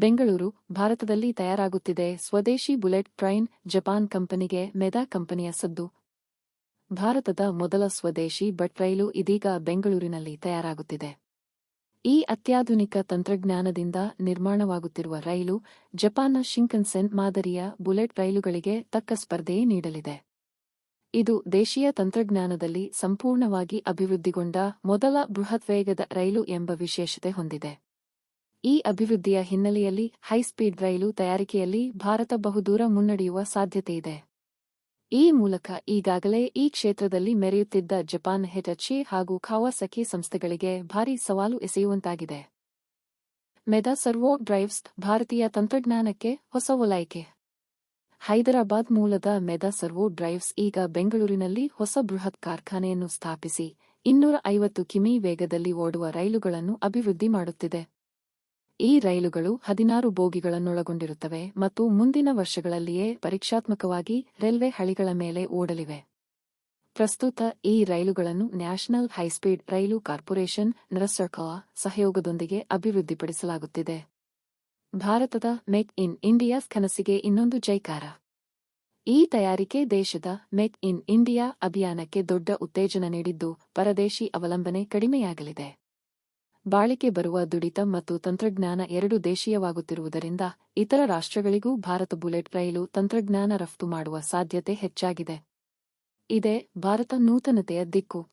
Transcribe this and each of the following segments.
ಬೆಂಗಳೂರು, ಭಾರತದಲ್ಲಿ ತಯಾರಾಗುತ್ತಿದೆ. ಸ್ವದೇಶಿ bullet train Japan ಕಂಪನಿಗೆ ಮೆದಾ ಕಂಪನಿಯ ಸದ್ದು. ಭಾರತದ ಮೊದಲ ಸ್ವದೇಶಿ ಬಟ್ ರೈಲು ಇದೀಗ ಬೆಂಗಳೂರಿನಲ್ಲಿ ತಯಾರಾಗುತ್ತಿದೆ. ಈ ಅತ್ಯಾಧುನಿಕ ತಂತ್ರಜ್ಞಾನದಿಂದ ನಿರ್ಮಾಣವಾಗುತ್ತಿರುವ ರೈಲು ಜಪಾನ್ನ ಶಿಂಕನ್ಸೆನ್ ಮಾದರಿಯ ಬುಲೆಟ್ ರೈಲುಗಳಿಗೆ ತಕ್ಕ ಸ್ಪರ್ಧೆಯೇ ನೀಡಲಿದೆ. ಇದು ದೇಶೀಯ ತಂತ್ರಜ್ಞಾನದಲ್ಲಿ ಸಂಪೂರ್ಣವಾಗಿ ಅಭಿವೃದ್ಧಿಗೊಂಡ ಮೊದಲ ಬೃಹತ್ ವೇಗದ ರೈಲು ಎಂಬ ವಿಶೇಷತೆ ಹೊಂದಿದೆ. ಈ ಅಭಿವೃದ್ಧಿಯ ಹಿನ್ನೆಲೆಯಲ್ಲಿ ಹೈಸ್ಪೀಡ್ ರೈಲು ತಯಾರಿಕೆಯಲ್ಲಿ ಭಾರತ ಬಹುದೂರ ಮುನ್ನಡೆಯುವ ಸಾಧ್ಯತೆಯಿದೆ ಈ ಮೂಲಕ ಈಗಾಗಲೇ ಈ ಕ್ಷೇತ್ರದಲ್ಲಿ ಮೆರೆಯುತ್ತಿದ್ದ ಜಪಾನ್ ಹೆಟಚಿ ಹಾಗೂ ಖಾವಾಸಕಿ ಸಂಸ್ಥೆಗಳಿಗೆ ಭಾರೀ ಸವಾಲು ಎಸೆಯುವಂತಾಗಿದೆ. ಮೆದಾ ಸರ್ವೋ ಡ್ರೈವ್ಸ್ ಭಾರತೀಯ ತಂತ್ರಜ್ಞಾನಕ್ಕೆ ಹೊಸ ಒಲಾಯಿಕೆ. ಹೈದರಾಬಾದ್ ಮೂಲದ ಮೆದಾ ಸರ್ವೋ ಡ್ರೈವ್ಸ್ ಈಗ ಬೆಂಗಳೂರಿನಲ್ಲಿ ಹೊಸ ಬೃಹತ್ ಕಾರ್ಖಾನೆಯನ್ನು ಸ್ಥಾಪಿಸಿ, ಇನ್ನೂರ ಐವತ್ತು ಕಿಮಿ ವೇಗದಲ್ಲಿ ಓಡುವ ರೈಲುಗಳನ್ನು ಅಭಿವೃದ್ಧಿ ಮಾಡುತ್ತಿದೆ. ಈ ರೈಲುಗಳು ಹದಿನಾರು ಬೋಗಿಗಳನ್ನೊಳಗೊಂಡಿರುತ್ತವೆ ಮತ್ತು ಮುಂದಿನ ವರ್ಷಗಳಲ್ಲಿಯೇ ಪರೀಕ್ಷಾತ್ಮಕವಾಗಿ ರೈಲ್ವೆ ಹಳಿಗಳ ಮೇಲೆ ಓಡಲಿವೆ. ಪ್ರಸ್ತುತ ಈ ರೈಲುಗಳನ್ನು national high speed rail corporation ನರಸರ್ಕಾ ಸಹಯೋಗದೊಂದಿಗೆ ಅಭಿವೃದ್ಧಿಪಡಿಸಲಾಗುತ್ತಿದೆ. ಭಾರತದ ಮೇಕ್ ಇನ್ ಇಂಡಿಯಾ ಕನಸಿಗೆ ಇನ್ನೊಂದು ಜೈಕಾರ. ಈ ತಯಾರಿಕೆ ದೇಶದ ಮೇಕ್ ಇನ್ ಇಂಡಿಯಾ ಅಭಿಯಾನಕ್ಕೆ ದೊಡ್ಡ ಉತ್ತೇಜನ ನೀಡಿದ್ದು ಪರದೇಶಿ ಅವಲಂಬನೆ ಕಡಿಮೆಯಾಗಲಿದೆ. ಬಾಳಿಕೆ ಬರುವ ದುಡಿತ ಮತ್ತು ತಂತ್ರಜ್ಞಾನ ಎರಡು ದೇಶೀಯವಾಗುತ್ತಿರುವುದರಿಂದ ಇತರ ರಾಷ್ಟ್ರಗಳಿಗೂ ಭಾರತ ಬುಲೆಟ್ ರೈಲು ತಂತ್ರಜ್ಞಾನ ರಫ್ತು ಮಾಡುವ ಸಾಧ್ಯತೆ ಹೆಚ್ಚಾಗಿದೆ. ಇದೇ ಭಾರತ ನೂತನತೆಯ ದಿಕ್ಕು.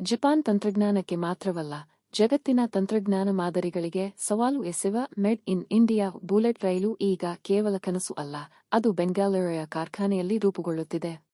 ಜಪಾನ್ ತಂತ್ರಜ್ಞಾನಕ್ಕೆ ಮಾತ್ರವಲ್ಲ, ಜಗತ್ತಿನ ತಂತ್ರಜ್ಞಾನ ಮಾದರಿಗಳಿಗೆ ಸವಾಲು ಎಸೆವ made in India bullet rail ಈಗ ಕೇವಲ ಕನಸು ಅಲ್ಲ, ಅದು ಬೆಂಗಾಲುರುಯ ಕಾರ್ಖಾನೆಯಲ್ಲಿ ರೂಪುಗೊಳ್ಳುತ್ತಿದೆ.